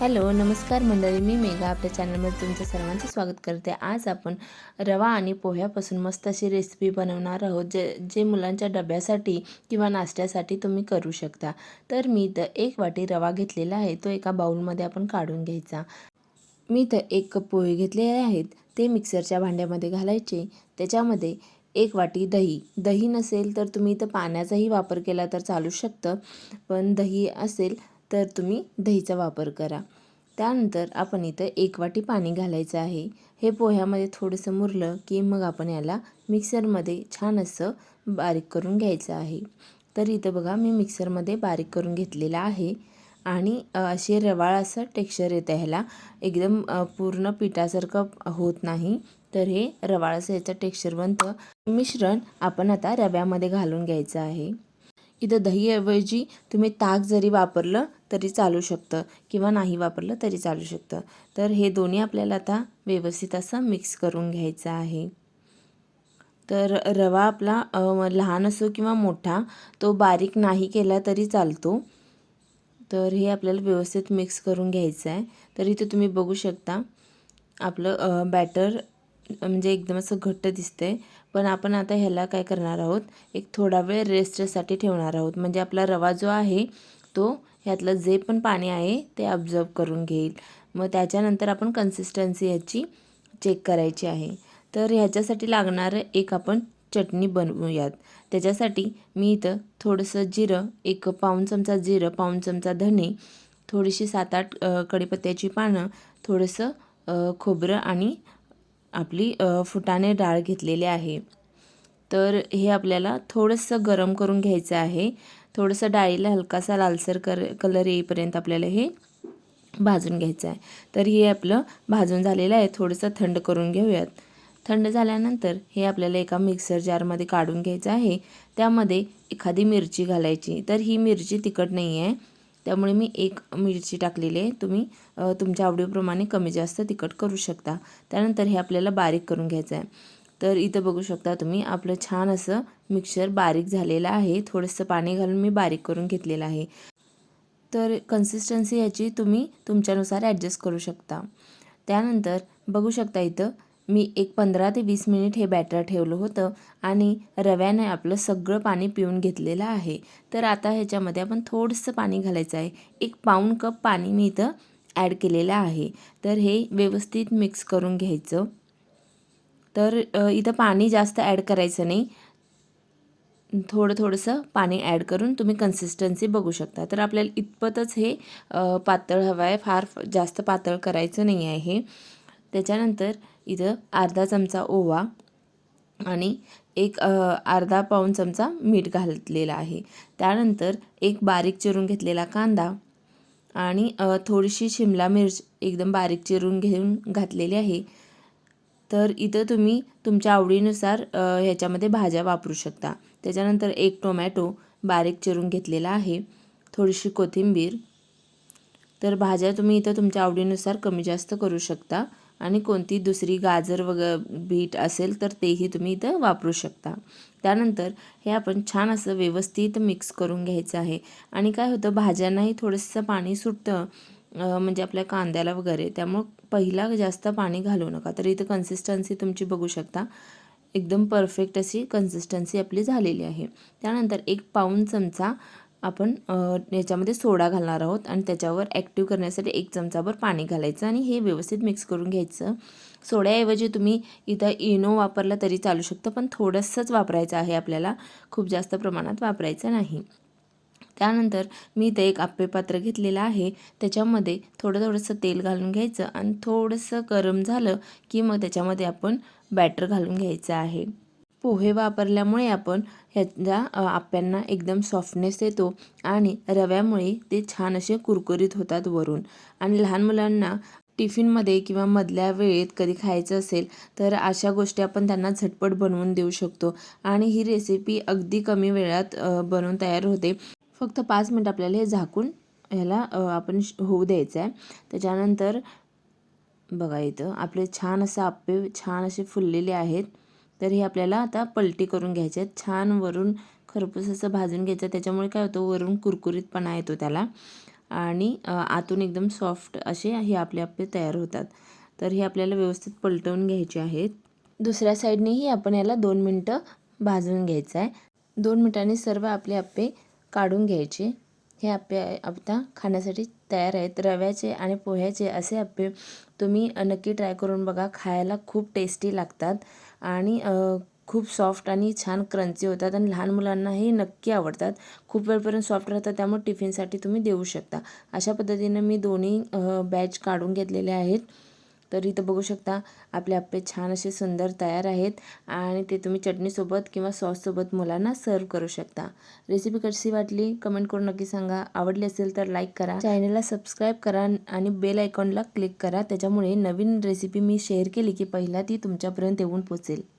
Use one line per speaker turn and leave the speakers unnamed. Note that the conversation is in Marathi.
हॅलो नमस्कार मंडळी. मी मेघा. आपल्या चॅनलमध्ये तुमचं सर्वांचं स्वागत करते. आज आपण रवा आणि पोह्यापासून मस्त अशी रेसिपी बनवणार आहोत जे जे मुलांच्या डब्यासाठी किंवा नाश्त्यासाठी तुम्ही करू शकता. तर मी इथं एक वाटी रवा घेतलेला आहे. तो एका बाऊलमध्ये आपण काढून घ्यायचा. मी इथं एक कप पोहे घेतलेले आहेत. ते मिक्सरच्या भांड्यामध्ये घालायचे. त्याच्यामध्ये एक वाटी दही. दही नसेल तर तुम्ही इथं पाण्याचाही वापर केला तर चालू शकतं. पण दही असेल तर तुम्ही दहीचा वापर करा. त्यानंतर आपण इथं एक वाटी पाणी घालायचं आहे. हे पोह्यामध्ये थोडंसं मुरलं की मग आपण याला मिक्सरमध्ये छान असं बारीक करून घ्यायचं आहे. तर इथं बघा मी मिक्सरमध्ये बारीक करून घेतलेलं आहे. आणि असे रवाळ असं टेक्स्चर येतं ह्याला. एकदम पूर्ण पिठासारखं होत नाही. तर हे रवाळ असं याचं टेक्स्चर बनतं. मिश्रण आपण आता रव्यामध्ये घालून घ्यायचं आहे. इथं दहीऐवजी तुम्ही ताक जरी वापरलं तरी चालू शकतं. किंवा नाही वापरलं तरी चालू शकतं. तर हे दोन्ही आपल्याला आता व्यवस्थित असं मिक्स करून घ्यायचं आहे. तर रवा आपला लहान असो किंवा मोठा तो बारीक नाही केला तरी चालतो. तर हे आपल्याला व्यवस्थित मिक्स करून घ्यायचं आहे. तर इथे तुम्ही बघू शकता आपलं बॅटर म्हणजे एकदम असं घट्ट दिसतंय. पण आपण आता ह्याला काय करणार आहोत? एक थोडा वेळ रेस्टसाठी ठेवणार आहोत. म्हणजे आपला रवा जो आहे तो ह्यातलं जे पण पाणी आहे ते ऑब्झर्व करून घेईल. मग त्याच्यानंतर आपण कन्सिस्टन्सी ह्याची चेक करायची आहे. तर ह्याच्यासाठी लागणारं एक आपण चटणी बनवूयात. त्याच्यासाठी मी इथं थोडंसं जिरं एक पाऊण चमचा जिरं पाऊण चमचा धणे थोडीशी सात आठ कडीपत्त्याची कढीपत्त्याची पानं थोडंसं खोबरं आणि आपली फुटाने फुटाणे डाळ घेतलेली आहे. तर हे आपल्याला थोडंसं गरम करून घ्यायचं आहे. थोडंसं डाळीला हलकासा लालसर कर कलर येईपर्यंत आपल्याला हे भाजून घ्यायचं आहे. तर हे आपलं भाजून झालेलं आहे. थोडंसं थंड करून घेऊयात. थंड झाल्यानंतर हे आपल्याला एका मिक्सर जारमध्ये काढून घ्यायचं आहे. त्यामध्ये एखादी मिरची घालायची. तर ही मिरची तिखट नाही आहे त्यामुळे मी एक मिरची टाकलेली आहे. तुम्ही तुमच्या आवडीप्रमाणे कमी जास्त तिखट करू शकता. त्यानंतर हे आपल्याला बारीक करून घ्यायचं आहे तर इथं बघू शकता तुम्ही आपलं छान असं मिक्सर बारीक झालेलं आहे. थोडंसं पाणी घालून मी बारीक करून घेतलेलं आहे. तर कन्सिस्टन्सी ह्याची तुम्ही तुमच्यानुसार ॲडजस्ट करू शकता. त्यानंतर बघू शकता इथं मी एक पंधरा ते वीस मिनिट हे बॅटर ठेवलं होतं आणि रव्याने आपलं सगळं पाणी पिऊन घेतलेलं आहे. तर आता ह्याच्यामध्ये आपण थोडंसं पाणी घालायचं आहे. एक पाऊण कप पाणी मी इथं ॲड केलेलं आहे. तर हे व्यवस्थित मिक्स करून घ्यायचं. तर इथं पाणी जास्त ॲड करायचं नाही. थोडं थोडंसं पाणी ॲड करून तुम्ही कन्सिस्टन्सी बघू शकता. तर आपल्याला इतपतच हे पातळ हवं आहे. फार जास्त पातळ करायचं नाही आहे हे. त्याच्यानंतर इथं अर्धा चमचा ओवा आणि एक अर्धा पाऊण चमचा मीठ घातलेला आहे. त्यानंतर एक बारीक चिरून घेतलेला कांदा आणि थोडीशी शिमला मिरच एकदम बारीक चिरून घेऊन घातलेली आहे. तर इथं तुम्ही तुमच्या आवडीनुसार ह्याच्यामध्ये भाज्या वापरू शकता. त्याच्यानंतर एक टोमॅटो बारीक चिरून घेतलेला आहे. थोडीशी कोथिंबीर. तर भाज्या तुम्ही इथं तुमच्या आवडीनुसार कमी जास्त करू शकता. आणि कोणती दुसरी गाजर वग बीट असेल तर तेही तुम्ही इथं वापरू शकता. त्यानंतर हे आपण छान असं व्यवस्थित मिक्स करून घ्यायचं आहे. आणि काय होतं भाज्यांनाही थोडंसं पाणी सुटतं म्हणजे आपल्या कांद्याला वगैरे. त्यामुळं पहिला जास्त पाणी घालू नका. तर इथं कन्सिस्टन्सी तुमची बघू शकता. एकदम परफेक्ट अशी कन्सिस्टन्सी आपली झालेली आहे. त्यानंतर एक पाऊण चमचा आपण याच्यामध्ये सोडा घालणार आहोत आणि त्याच्यावर ॲक्टिव्ह करण्यासाठी एक चमचाभर पाणी घालायचं आणि हे व्यवस्थित मिक्स करून घ्यायचं. सोड्याऐवजी तुम्ही इथं इनो वापरला तरी चालू शकतं पण थोडंसंच वापरायचं आहे आपल्याला. खूप जास्त प्रमाणात वापरायचं नाही. त्यानंतर मी इथं एक आप्पे पात्र घेतलेलं आहे. त्याच्यामध्ये थोडं थोडंसं तेल घालून घ्यायचं आणि थोडंसं गरम झालं की मग त्याच्यामध्ये आपण बॅटर घालून घ्यायचं आहे. पोहे वापरल्यामुळे आपण ह्याच्या आप्यांना एकदम सॉफ्टनेस येतो आणि रव्यामुळे ते छान असे कुरकुरीत होतात वरून. आणि लहान मुलांना टिफिनमध्ये किंवा मधल्या वेळेत कधी खायचं असेल तर अशा गोष्टी आपण त्यांना झटपट बनवून देऊ शकतो. आणि ही रेसिपी अगदी कमी वेळात बनवून तयार होते. फक्त पाच मिनटं आपल्याला हे झाकून ह्याला आपण श- होऊ द्यायचं आहे. त्याच्यानंतर बघा इथं आपले छान असं आप्पे छान असे फुललेले आहेत. तर हे आपल्याला आता पलटी करून घ्यायचे आहेत. छान वरून खरपूस असं भाजून घ्यायचं. त्याच्यामुळे काय होतं वरून कुरकुरीतपणा येतो त्याला. आणि आतून एकदम सॉफ्ट असे हे आपले आप्पे तयार होतात. तर हे आपल्याला व्यवस्थित पलटवून घ्यायचे आहेत. दुसऱ्या साईडनेही आपण याला दोन मिनटं भाजून घ्यायचं आहे. दोन मिनटांनी सर्व आपले आप्पे काढून घ्यायचे. हे आप्पे आता खाण्यासाठी तयार आहेत. रव्याचे आणि पोह्याचे असे आप्पे तुम्ही नक्की ट्राय करून बघा. खायला खूप टेस्टी लागतात आणि खूप सॉफ्ट आणि छान क्रंची होतात आणि लहान मुलांनाही नक्की आवडतात. खूप वेळपर्यंत सॉफ्ट राहतात त्यामुळे टिफिनसाठी तुम्ही देऊ शकता. अशा पद्धतीनं मी दोन्ही बॅच काढून घेतलेले आहेत. तर इथं बघू शकता आपले आपले छान असे सुंदर तयार आहेत आणि ते तुम्ही चटणीसोबत किंवा सॉससोबत मुलांना सर्व करू शकता. रेसिपी कशी वाटली? कमेंट करून नक्की सांगा. आवडली असेल तर लाईक करा. चॅनलला सबस्क्राईब करा आणि बेल आयकॉनला क्लिक करा. त्याच्यामुळे नवीन रेसिपी मी शेअर केली की पहिला ती तुमच्यापर्यंत येऊन पोचेल.